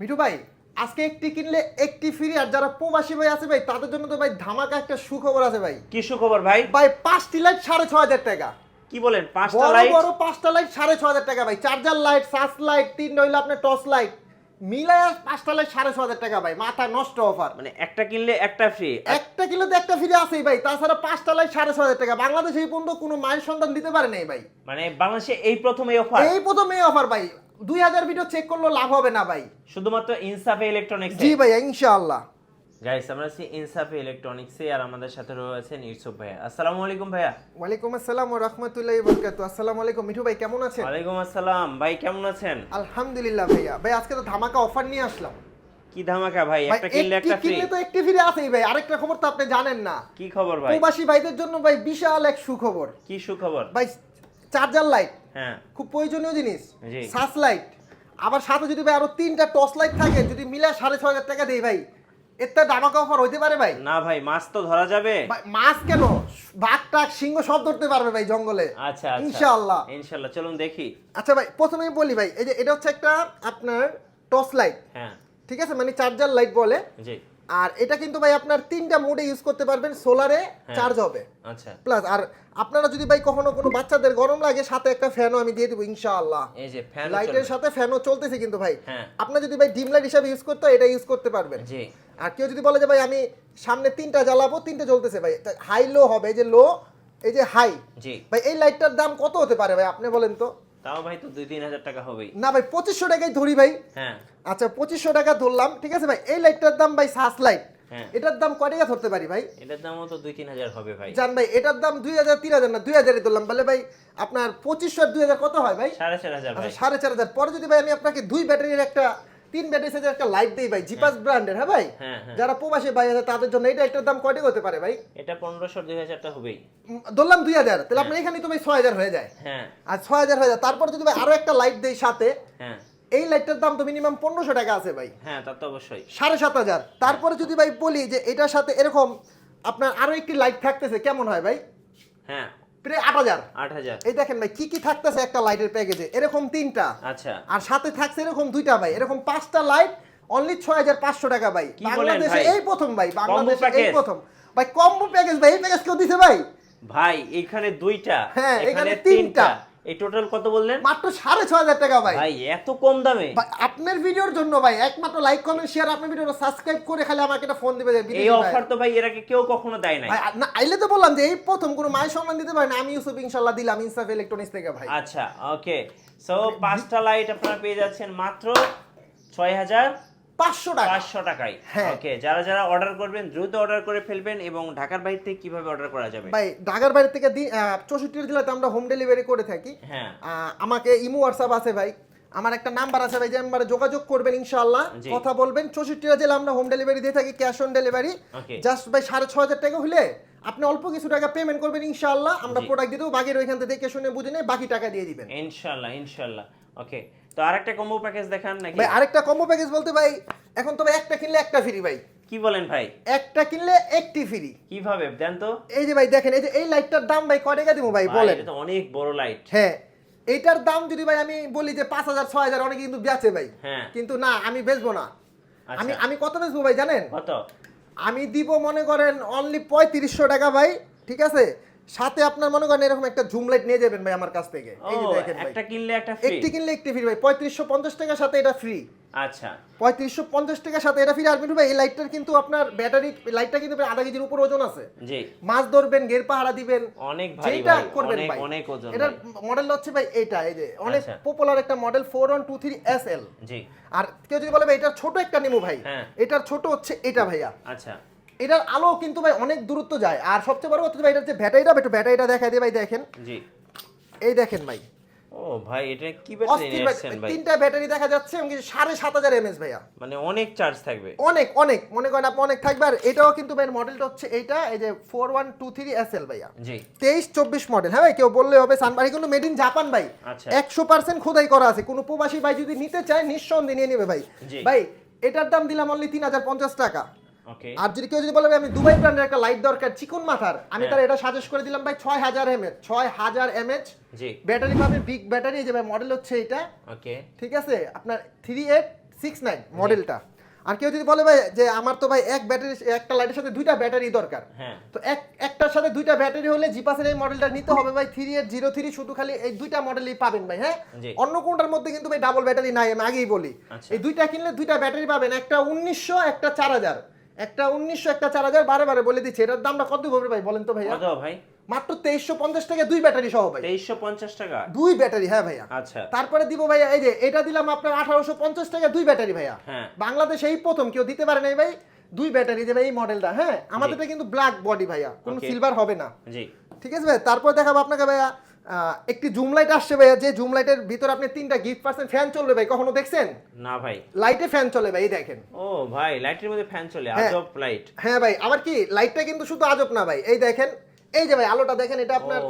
মিঠু ভাই আজকে একটি কিনলে একটি ফ্রি আর যারা প্রবাসী ভাই আছে ভাই তাদের জন্য তো ভাই ধামাকা একটা সুখবর আছে ভাই। কি সুখবর ভাই? ভাই পাঁচটি লাইট সাড়ে ছ হাজার টাকা। কি বলেন পাঁচটা লাইট বড় পাঁচটা লাইট সাড়ে ছ হাজার টাকা ভাই। চার্জার লাইট সার্চ লাইট তিন রইল আপনার টর্চ লাইট মিলায় পাঁচটা লাইট সাড়ে ছ হাজার টাকা ভাই মাথা নষ্ট অফার মানে একটা কিনলে একটা ফ্রি একটা কিলো তো একটা ফ্রি আছেই ভাই তাছাড়া পাঁচটা লাইট সাড়ে ছ হাজার টাকা। বাংলাদেশ এই পর্যন্ত কোনো মায়ের সন্ধান দিতে পারে নাই ভাই। মানে বাংলাদেশে এই প্রথম এই অফার এই প্রথম এই অফার ভাই। দুই হাজার ভিডিও চেক করলেও লাভ হবে না ভাই। শুধুমাত্র ইনসাফে ইলেকট্রনিক্স জি ভাই ইনশাআল্লাহ। গাইস আমরা আছি ইনসাফে ইলেকট্রনিক্সে আর আমাদের সাথে রয়েছেন ইউসুফ ভাইয়া। আসসালামু আলাইকুম ভাইয়া। ওয়ালাইকুম আসসালাম ও রহমতুল্লাহি বরকাতু আসসালামু আলাইকুম মিঠু ভাই কেমন আছেন? ওয়ালাইকুম আসসালাম। ভাই কেমন আছেন? আলহামদুলিল্লাহ ভাইয়া। ভাই আজকে তো ধামাকা অফার নিয়ে আসলাম। কি ধামাকা ভাই? ভাই একটা কিনলে একটা ফ্রি কিনলে তো একটি ফ্রি আছেই ভাই। আরেকটা খবর তো আপনি জানেন না। কি খবর ভাই? প্রবাসী ভাইদের জন্য ভাই বিশাল এক সুখবর। কি সুখবর? ভাই চার্জার লাইট হ্যাঁ। খুব প্রয়োজনীয় জিনিস। সার্চ লাইট আবার সাথে যদি ভাই আরও তিনটা টর্চ লাইট থাকে যদি মিলে সাড়ে ছ হাজার টাকা দেই ভাই এর তো ধামাকা অফার হইতে পারে ভাই। না ভাই মাছ তো ধরা যাবে। ভাই, মাছ কেন? বাঘ টাক সিংহ সব ধরতে পারবে ভাই জঙ্গলে। আচ্ছা আচ্ছা। ইনশাআল্লাহ। ইনশাআল্লাহ চলুন দেখি। আচ্ছা ভাই প্রথমেই বলি ভাই এই যে এটা হচ্ছে একটা আপনার টর্চ লাইট হ্যাঁ। ঠিক আছে? মানে চার্জার লাইট বলে। জি। আর এটা কিন্তু ভাই আপনার তিনটা মোডে ইউজ করতে পারবেন সোলারে হ্যাঁ। চার্জ হবে। আচ্ছা। প্লাস আর আপনারা যদি ভাই কখনো কোনো বাচ্চাদের গরম লাগে সাথে একটা ফ্যানও আমি দিয়ে দেবো ইনশাআল্লাহ। এই যে ফ্যান লাইটের সাথে ফ্যানও চলতেছে কিন্তু ভাই। হ্যাঁ। আপনার যদি ভাই ডিম লাইট হিসাবে ইউজ করতে এটা ইউজ করতে পারবেন। জি। আর কেউ যদি বলে যে ভাই আমি সামনে তিনটা জ্বালাবো তিনটা জ্বলতেছে ভাই হাই লো হবে এই যে লো এই যে হাই জি। ভাই এই লাইটটার দাম কত হতে পারে ভাই? আপনি বলেন তো। তাও ভাই তো দুই তিন হাজার টাকা হবেই। না ভাই পঁচিশশো টাকাই ধরি ভাই। হ্যাঁ। আচ্ছা পঁচিশশো টাকা ধরলাম ঠিক আছে ভাই? এই লাইটটার দাম ভাই সাস লাইট হ্যাঁ। এটার দাম কয় টাকা ধরতে পারি ভাই? এটার দামও তো দুই তিন হাজার হবে ভাই। জান ভাই এটার দাম দুই হাজার তিন হাজার না দুই হাজারই ধরলাম। বলে ভাই আপনার পঁচিশশো আর দুই হাজার কত হয় ভাই? সাড়ে চার হাজার আচ্ছা সাড়ে চার হাজার। পরে যদি ভাই আমি আপনাকে দুই ব্যাটারির একটা তিন ব্যাটারি একটা লাইট দিই ভাই জিপাস ব্র্যান্ডের হ্যাঁ। ভাই? হ্যাঁ হ্যাঁ। যারা প্রবাসী ভাই আছে তাদের জন্য এটা একটার দাম কয়টা হতে পারে ভাই? এটা পনেরোশো দুই হাজারটা হবেই। ধরলাম দুই হাজার তাহলে আপনার এখানে তো ভাই ছয় হাজার হয়ে যায়। হ্যাঁ। আর ছয় হাজার হয়ে যায়। তারপর যদি ভাই আরও একটা লাইট দেই সাথে হ্যাঁ। এই লাইটটার দাম তো মিনিমাম পনেরোশো টাকা আছে ভাই। হ্যাঁ তা তো অবশ্যই। সাড়ে সাত হাজার। তারপরে যদি ভাই বলি যে এটার সাথে এরকম আপনার আরও একটি লাইট থাকতেছে কেমন হয় ভাই? হ্যাঁ প্রায় আট হাজার। আট হাজার। এই দেখেন ভাই কি কি থাকতেছে একটা লাইটের প্যাকেজে এরকম তিনটা। আচ্ছা। আর সাথে থাকছে এরকম দুইটা ভাই। এরকম পাঁচটা লাইট অনলি ছয় হাজার পাঁচশো টাকা ভাই। বাংলাদেশে এই প্রথম ভাই বাংলাদেশে এই প্রথম। ভাই কম্বো প্যাকেজ ভাই এই প্যাকেজ কেউ দিছে ভাই? ভাই এখানে দুইটা হ্যাঁ, এখানে তিনটা। এই টোটাল কত বললেন? মাত্র সাড়ে ছয় হাজার টাকা ভাই। ভাই এত কম দামে? আপনার ভিডিওর জন্য ভাই একমাত্র লাইক কমেন্ট শেয়ার আপনার ভিডিওটা সাবস্ক্রাইব করে খালি আমাকে একটা ফোন দিবে এই। অফার তো ভাই এর আগে কেউ কখনো দেয় নাই। ভাই না আইলে তো বললাম যে এই প্রথম কোনো মায়ের সম্মান দিতে পারে না আমি ইউসুফ ইনশাল্লাহ দিলাম ইনসাফ ইলেকট্রনিক্স থেকে ভাই। আচ্ছা ওকে সো পাঁচটা লাইট আপনারা পেয়ে যাচ্ছেন মাত্র ছয় হাজার পাঁচশো টাকা। পাঁচশো টাকায় হ্যাঁ। ওকে যারা যারা অর্ডার করবেন দ্রুত অর্ডার করে ফেলবেন এবং ঢাকার বাইরে থেকে কীভাবে অর্ডার করা যাবে? ভাই ঢাকার বাইরে থেকে চৌষট্টি জেলাতে আমরা হোম ডেলিভারি করে থাকি। হ্যাঁ। আমাকে ইমো হোয়াটসঅ্যাপ আছে ভাই। আমার একটা নাম্বার আছে ভাই যে নাম্বারে যোগাযোগ করবেন ইনশাআল্লাহ। কথা বলবেন চৌষট্টিটা জেলা আমরা হোম ডেলিভারি দিয়ে থাকি ক্যাশ অন ডেলিভারি জাস্ট ভাই সাড়ে ছ হাজার টাকা হলে আপনি অল্প কিছু টাকা পেমেন্ট করবেন ইনশাআল্লাহ। আমরা প্রোডাক্ট দিয়ে দেবো বাকির ওইখান থেকে দেখে শুনে বুঝে নিয়ে বাকি টাকা দিয়ে দিবেন। ইনশাল্লাহ ইনশাল্লাহ ওকে তো আরেকটা কম্বো প্যাকেজ দেখান নাকি? ভাই আরেকটা কম্বো প্যাকেজ বলতে ভাই এখন তো ভাই একটা কিনলে একটা ফ্রি ভাই। কি বলেন ভাই? একটা কিনলে একটি ফ্রি কীভাবে? দেন তো। এই যে ভাই দেখেন এই যে এই লাইটটার দাম ভাই কয় টাকা দিব ভাই বলেন। এটা তো অনেক বড় লাইট হ্যাঁ এইটার দাম যদি ভাই আমি বলি যে পাঁচ হাজার ছয় হাজার অনেকে কিন্তু বেচে ভাই। হ্যাঁ। কিন্তু না আমি বেচবো না। আচ্ছা। আমি আমি কত বেচবো ভাই জানেন? কত? আমি দিব মনে করেন অনলি পঁয়ত্রিশশো টাকা ভাই ঠিক আছে? সাথে আপনার মনে করেন এরকম একটা জুম লাইট নিয়ে যাবেন ভাই আমার কাছ থেকে। এই যে দেখেন ভাই। একটা কিনলে একটা ফ্রি একটি কিনলে একটি ফ্রি ভাই। পঁয়ত্রিশশো পঞ্চাশ টাকার সাথে এটা ফ্রি আচ্ছা। পঁয়ত্রিশশো পঞ্চাশ টাকার সাথে এটা ফ্রি আর মিঠু ভাই এই লাইটটার কিন্তু আপনার ব্যাটারি লাইটটা কিন্তু প্রায় আধা কেজির উপর ওজন আছে। জি। মাছ ধরবেন গের পাহারা দিবেন অনেক ভারী ভাই করবেন ভাই। অনেক ওজন এটার মডেল হচ্ছে ভাই এটা এই যে অনেক আচ্ছা। পপুলার একটা model four one two three S L জি। আর কেউ যদি বলে ভাই এটার ছোট একটা নেমু ভাই। হ্যাঁ। এটার ছোট হচ্ছে এটা ভাইয়া। আচ্ছা। এটার আলো কিন্তু ভাই অনেক দূরত্ব যায়। আর সবচেয়ে বড় কথা ভাই এটার যে ব্যাটারিটা একটু ব্যাটারিটা দেখা দিয়ে ভাই দেখেন। জি। এই দেখেন ভাই। ও ভাই এটা কি ব্যাটারি অস্থির নিয়ে ভাই, তিনটা ব্যাটারি দেখা যাচ্ছে এবং কিছু সাড়ে সাত হাজার এমএস ভাইয়া। মানে অনেক চার্জ থাকবে। অনেক অনেক। মনে করেন আপনি অনেক থাকবে। আর এটাও কিন্তু ভাই মডেলটা হচ্ছে এইটা এই যে four one two three S L ভাইয়া। জি। তেইশ চব্বিশ মডেল হ্যাঁ ভাই কেউ বললে হবে সানবাড়ি কিন্তু মেড ইন জাপান ভাই। আচ্ছা। একশো পার্সেন্ট খোদাই করা আছে। কোনো প্রবাসী ভাই যদি নিতে চায় নিঃসন্দেহে নিয়ে নেবে ভাই। ভাই এটার দাম দিলাম অনলি তিন হাজার পঞ্চাশ টাকা। ওকে আর যদি কেউ যদি বলে আমি দুবাই ব্র্যান্ডের একটা লাইট দরকার চিকন মাথার আমি হ্যাঁ। তার এটা সাজেস্ট করে দিলাম ভাই ছয় হাজার এমএচ ছয় হাজার এমএচ ব্যাটারি পাবেন বিগ ব্যাটারি যে ভাই মডেল হচ্ছে এটা। ওকে ঠিক আছে? আপনার থ্রি এইট সিক্স নাইন মডেলটা আর কেউ যদি বলে ভাই যে আমার তো ভাই এক ব্যাটারি একটা লাইটের সাথে দুইটা ব্যাটারি দরকার। হ্যাঁ। তো এক একটার সাথে দুইটা ব্যাটারি হলে জিপাসের এই মডেলটা নিতে হবে ভাই থ্রি এইট জিরো থ্রি শুধু খালি এই দুইটা মডেলই পাবেন ভাই হ্যাঁ? অন্য কোনটার মধ্যে কিন্তু ভাই ডাবল ব্যাটারি নাই আমি আগেই বলি। আচ্ছা। এই দুইটা কিনলে দুইটা ব্যাটারি পাবেন একটা উনিশশো একটা চার হাজার। একটা উনিশশো একটা চার হাজার বারে বারে বলে দিচ্ছে। এটার দামটা কত হবে ভাই? বলেন তো ভাইয়া। ভাই? মাত্র তেইশশো পঞ্চাশ টাকা দুই ব্যাটারি সহ ভাই। তেইশশো পঞ্চাশ টাকা? দুই ব্যাটারি হ্যাঁ ভাইয়া। আচ্ছা। তারপরে দিব ভাইয়া এই যে এটা দিলাম আপনার আঠারোশো পঞ্চাশ টাকা দুই ব্যাটারি ভাইয়া। হ্যাঁ। বাংলাদেশে এই প্রথম কেউ দিতে পারে নাই ভাই দুই ব্যাটারি দেবে এই মডেলটা হ্যাঁ? আমাদেরটা কিন্তু ব্ল্যাক বডি ভাইয়া কোনো সিলভার হবে না। জি। ঠিক আছে ভাই? তারপর দেখাবো আপনাকে ভাইয়া একটি জুম লাইট আসছে ভাইয়া যে জুম লাইটের ভিতরে আপনি তিনটা গিফট পাচ্ছেন ফ্যান চলবে ভাই কখনো দেখছেন? না ভাই। লাইটে ফ্যান চলে ভাই এই দেখেন। ও ভাই লাইটের মধ্যে ফ্যান চলে হ্যাঁ। আজব লাইট হ্যাঁ ভাই আবার কি লাইটটা কিন্তু শুধু আজব না ভাই এই দেখেন এই যে ভাই আলোটা দেখেন এটা আপনার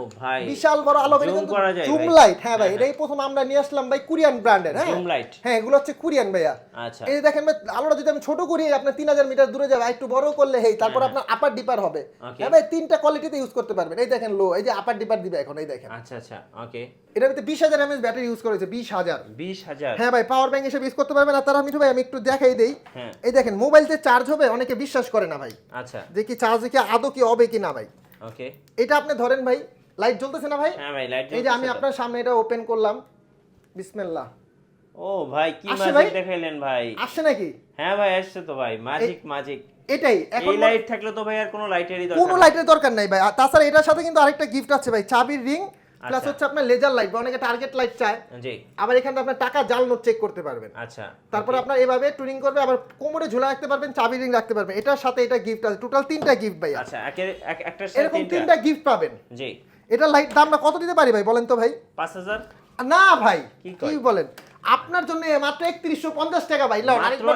বিশাল বড় আলো কিন্তু জুম লাইট হ্যাঁ ভাই হ্যাঁ, এটাই প্রথম আমরা নিয়ে আসলাম ভাই কোরিয়ান ব্র্যান্ডের হ্যাঁ? Zoom light। হ্যাঁ এগুলো হচ্ছে কোরিয়ান ভাইয়া। আচ্ছা। এই যে দেখেন ভাই আলোটা যদি আমি ছোট করি আপনার তিন হাজার মিটার দূরে যাবে একটু বড় করলে হেই তারপর হ্যাঁ, আপনার আপার ডিপার হবে। হ্যাঁ ভাই তিনটা কোয়ালিটিতে ইউজ করতে পারবেন। এই দেখেন লো এই যে আপার ডিপার দিবে এখন এই দেখেন। আচ্ছা আচ্ছা ওকে এটার ভিতরে বিশ হাজার এমএস ব্যাটারি ইউজ করেছে বিশ হাজার। বিশ হাজার। হ্যাঁ ভাই পাওয়ার ব্যাংক হিসেবে ইউজ করতে পারবেন আর তারা মিঠু ভাই আমি একটু দেখাই দেই। হ্যাঁ। এই দেখেন মোবাইল যে চার্জ হবে অনেকে বিশ্বাস করে না ভাই। আচ্ছা। যে কি চার্জ কি আদৌ কি হবে কি না ভাই। ওকে এটা আপনি ধরেন ভাই লাইট জ্বলতেছে না ভাই? হ্যাঁ ভাই লাইট এই যে আমি আপনার সামনে এটা ওপেন করলাম। বিসমিল্লাহ। ও ভাই কি ম্যাজিক? দেখাইলেন ভাই। আসছে নাকি? হ্যাঁ ভাই আসছে তো ভাই ম্যাজিক ম্যাজিক এটাই এখন এই লাইট থাকলে তো ভাই আর কোনো লাইটেরই দরকার কোনো লাইটের দরকার নাই ভাই। আর তাছাড়া এটার সাথে কিন্তু আরেকটা গিফট আছে ভাই চাবির রিং প্লাস আচ্ছা। হচ্ছে আপনার লেজার লাইট বা অনেকে টার্গেট লাইট চায়। জি। আবার এখানে আপনার টাকা জাল নোট চেক করতে পারবেন। আচ্ছা তারপর আপনার এভাবে টুরিং করবে আবার কোমরে ঝুলা রাখতে পারবেন চাবি রিং রাখতে পারবেন। এটার সাথে এটা গিফট আছে। টোটাল তিনটা গিফট ভাই আচ্ছা সাথে এরকম তিনটা। গিফট পাবেন। জি। এটা লাইট দামটা কত দিতে পারি ভাই বলেন তো ভাই? পাঁচ হাজার? না ভাই কি বলেন? আপনার জন্য মাত্র একত্রিশশো পঞ্চাশ টাকা ভাই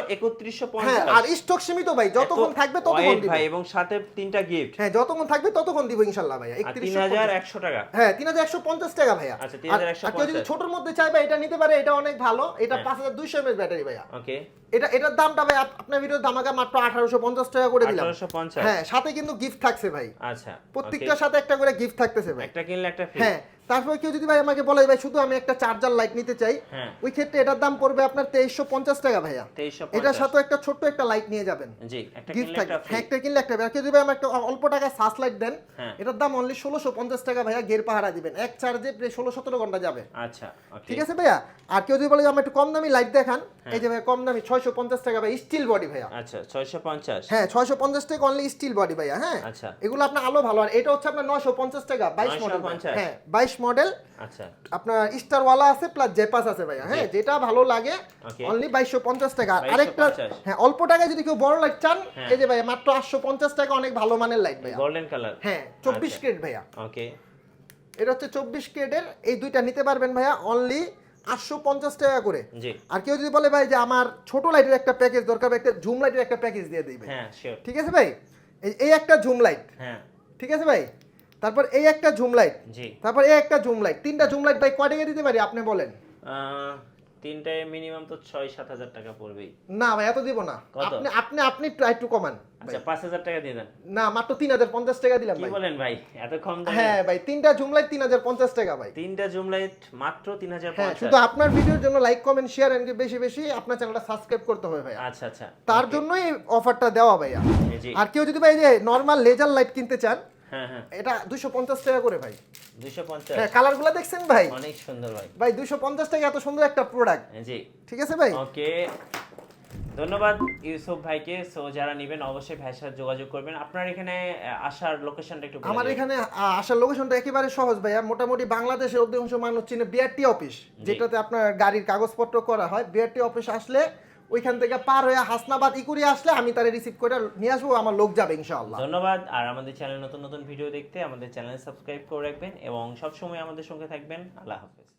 একত্রিশশো হ্যাঁ আর স্টক সীমিত ভাই যতক্ষণ থাকবে ততক্ষণ ভাই এবং সাথে তিনটা গিফট হ্যাঁ যতক্ষণ থাকবে ততক্ষণ দিব ইনশাল্লাহ ভাই একত্রিশ তিন হাজার একশো টাকা। হ্যাঁ তিন হাজার একশো পঞ্চাশ টাকা ভাইয়া। আচ্ছা, 3150 আর কেউ যদি ছোটর মধ্যে চাই ভাই এটা নিতে পারে এটা অনেক ভালো এটা হ্যাঁ। পাঁচ হাজার দুইশো এমএস ব্যাটারি ভাইয়া। ওকে এটা এটার দামটা ভাই আপ- আপনার ভিডিওর দামাকা মাত্র আঠারোশো পঞ্চাশ টাকা করে দিলাম। হ্যাঁ সাথে কিন্তু গিফট থাকছে ভাই। আচ্ছা প্রত্যেকটার সাথে একটা করে গিফট থাকতেছে ভাই। একটা কিনলে একটা ফ্রি হ্যাঁ তারপর কেউ যদি ভাই আমাকে বলে ভাই শুধু আমি একটা চার্জার লাইট নিতে চাই হ্যাঁ। ওই ক্ষেত্রে এটার দাম পড়বে আপনার তেইশশো পঞ্চাশ টাকা ভাইয়া। এটার সাথে একটা ছোট্ট একটা লাইট নিয়ে যাবেন। জি একটা গিফট থাকবে। হ্যাঁ একটা কিনলে একটা আর কেউ যদি ভাই আমার একটা অল্প টাকা সাস লাইট দেন হ্যাঁ। এটার দাম অনলি ষোলোশো পঞ্চাশ টাকা ভাইয়া গের পাহারা দিবেন। এক চার্জে প্রায় ষোলো সতেরো ঘণ্টা যাবে। আচ্ছা ঠিক আছে ভাইয়া? আর কেউ যদি বলে যে আমার একটু কম দামি লাইট দেখান হ্যাঁ। এই যে ভাইয়া কম দামি ছয়শো পঞ্চাশ টাকা ভাই স্টিল বডি ভাইয়া। আচ্ছা ছয়শো পঞ্চাশ। হ্যাঁ ছয়শো পঞ্চাশ টাকা অনলি স্টিল বডি ভাইয়া হ্যাঁ? আচ্ছা। এগুলো আপনার আলো ভালো আর এটা হচ্ছে আপনার নয়শো পঞ্চাশ টাকা বাইশ মডেল হ্যাঁ বাইশ মডেল আচ্ছা। আপনার স্টার ওয়ালা আছে প্লাস জেপাস আছে ভাইয়া হ্যাঁ? যেটা ভালো লাগে অনলি বাইশশো পঞ্চাশ টাকা। আর আরেকটা হ্যাঁ অল্প টাকায় যদি কেউ বড় লাইট চান হ্যাঁ। এই যে ভাইয়া মাত্র আটশো পঞ্চাশ টাকা অনেক ভালো মানের লাইট ভাইয়া। গোল্ডেন কালার হ্যাঁ চব্বিশ আচ্ছা। ভাইয়া। ওকে এটা হচ্ছে চব্বিশ ক্রেডের এই দুইটা নিতে পারবেন ভাইয়া অনলি আটশো পঞ্চাশ টাকা করে। আর কেউ যদি বলে ভাই যে আমার ছোট লাইটের একটা প্যাকেজ দরকার একটা জুম লাইটের একটা প্যাকেজ দিয়ে ভাই হ্যাঁ ঠিক আছে ভাই? এই একটা জুম লাইট হ্যাঁ। ঠিক আছে ভাই? তারপর এই একটা জুম লাইট তারপর এই একটা জুম লাইট তিনটা জুম লাইট ভাই কয় টাকা দিতে পারি আপনি বলেন? তিনটায় মিনিমাম তো ছয় সাত হাজার টাকা পড়বেই। না ভাই এত দিব না। আপনি আপনি আপনি ট্রাই টু কমান। আচ্ছা পাঁচ হাজার টাকা দিয়ে দেন। না মাত্র তিন হাজার পঞ্চাশ টাকা দিলাম কি ভাই বলেন ভাই? এত কম দামে? হ্যাঁ ভাই তিনটা টাকা ভাই। তিনটা মাত্র হ্যাঁ শুধু আপনার ভিডিওর জন্য লাইক কমেন্ট শেয়ার এন্ড বেশি বেশি আপনার চ্যানেলটা সাবস্ক্রাইব করতে হবে ভাই আচ্ছা আচ্ছা। তার জন্যই অফারটা দেওয়া ভাইয়া। আর কেউ যদি ভাই যে নর্মাল লেজার লাইট কিনতে চান হ্যাঁ এটা দুশো পঞ্চাশ টাকা করে ভাই। পঞ্চাশ। হ্যাঁ কালারগুলো দেখছেন ভাই? অনেক সুন্দর ভাই। ভাই দুশো পঞ্চাশ টাকা এত সুন্দর একটা প্রোডাক্ট জি। ঠিক আছে ভাই? ওকে ধন্যবাদ ইউসুফ ভাইকে। সো যারা নেবেন অবশ্যই ভাইয়ের সাথে যোগাযোগ করবেন। আপনার এখানে আসার লোকেশনটা একটু আমার এখানে আসার লোকেশনটা একেবারে সহজ ভাইয়া। মোটামুটি বাংলাদেশের অধিকাংশ মানুষ চিনে বিআরটি অফিস যেটাতে আপনার গাড়ির কাগজপত্র করা হয়। বিআরটি অফিস আসলে ওইখান থেকে পার হয়ে হাসনাবাদ ইকুরি আসলে আমি তারে রিসিভ করে নিয়ে আসব আমার লোক যাবে ইনশাআল্লাহ। ধন্যবাদ। আর আমাদের চ্যানেল নতুন নতুন ভিডিও দেখতে আমাদের চ্যানেল সাবস্ক্রাইব করে রাখবেন এবং সবসময় আমাদের সঙ্গে থাকবেন। আল্লাহ হাফেজ।